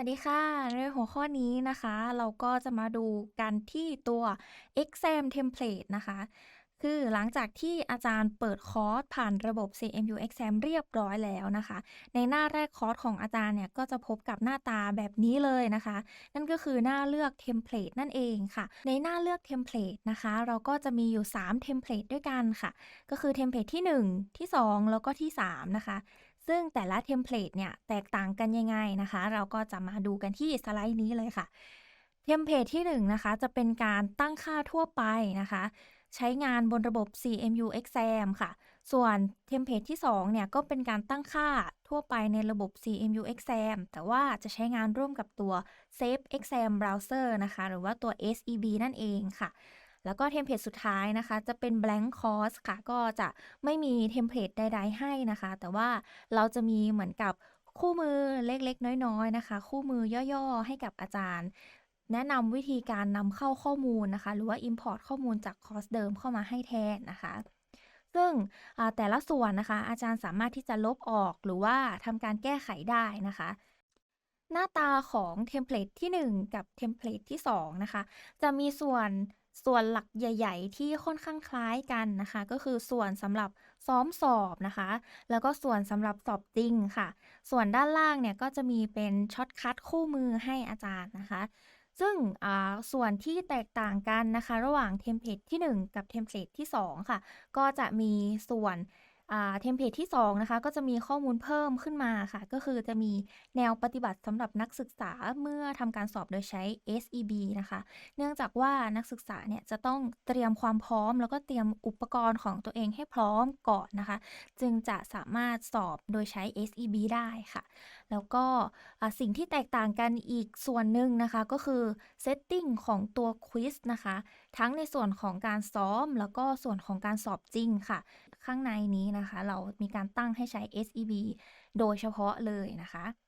วัสดีค่ะ ในหัวข้อนี้นะคะ เราก็จะมาดูกันที่ตัว Exam Template นะคะ คือหลังจากที่อาจารย์เปิดคอร์สผ่านระบบ CMU Exam เรียบร้อยแล้วนะคะ ในหน้าแรกคอร์สของอาจารย์เนี่ย ก็จะพบกับหน้าตาแบบนี้เลยนะคะ นั่นก็คือหน้าเลือกเทมเพลตนั่นเองค่ะ ในหน้าเลือกเทมเพลตนะคะ เราก็จะมีอยู่3เทมเพลตด้วยกันค่ะ ก็คือเทมเพลตที่ 1 ที่ 2 แล้วก็ที่ 3 นะคะ ซึ่งแต่ละเทมเพลตเนี่ยแตกต่างกันยังไงนะคะ เราก็จะมาดูกันที่สไลด์นี้เลยค่ะ เทมเพลตที่1นะคะจะเป็นการตั้งค่าทั่วไปนะคะ ใช้งานบนระบบ CMU Exam ค่ะ ส่วนเทมเพลตที่2เนี่ยก็เป็นการตั้งค่าทั่วไปในระบบ CMU Exam แต่ว่าจะใช้งานร่วมกับตัว Safe Exam Browser นะคะ หรือว่าตัว SEB นั่นเองค่ะ แล้วก็เทมเพลตสุดท้ายนะคะ จะเป็น blank course ค่ะ ก็จะไม่มีเทมเพลตใด ๆ ให้นะคะ แต่ว่าเราจะมีเหมือนกับคู่มือเล็กๆ น้อยๆนะคะ คู่มือย่อๆ ให้กับอาจารย์ แนะนำวิธีการนำเข้าข้อมูลนะคะ หรือว่า import ข้อมูลจากคอร์สเดิมเข้ามาให้แทนนะคะซึ่งแต่ละส่วนนะคะ อาจารย์สามารถที่จะลบออกหรือว่าทำการแก้ไขได้นะคะ หน้าตาของเทมเพลตที่ 1 กับเทมเพลตที่2นะคะ จะมีส่วน ส่วนหลักใหญ่ ๆ ที่ค่อนข้างคล้ายกันนะคะ ก็คือส่วนสำหรับซ้อมสอบนะคะ แล้วก็ส่วนสำหรับสอบจริงค่ะ ส่วนด้านล่างเนี่ยก็จะมีเป็นช็อตคัทคู่มือให้อาจารย์นะคะ ซึ่งส่วนที่แตกต่างกันนะคะ ระหว่างเทมเพลตที่ 1 กับเทมเพลตที่ 2 ค่ะ ก็จะมีส่วน เทมเพลตที่ 2 นะคะ ก็จะมีข้อมูลเพิ่มขึ้นมาค่ะ ก็คือจะมีแนวปฏิบัติสำหรับนักศึกษาเมื่อทำการสอบโดยใช้ SEB นะคะ เนื่องจากว่านักศึกษาเนี่ยจะต้องเตรียมความพร้อม แล้วก็เตรียมอุปกรณ์ของตัวเองให้พร้อมก่อนนะคะ จึงจะสามารถสอบโดยใช้ SEB ได้ค่ะ แล้วก็สิ่งที่แตกต่างกันอีกส่วนหนึ่งนะคะ ก็คือ setting ของตัวควิสนะคะ ทั้งในส่วนของการซ้อมแล้วก็ส่วนของการสอบจริงค่ะ ข้างในนี้นะคะ เรามีการตั้งให้ใช้ SEB โดยเฉพาะเลยนะคะ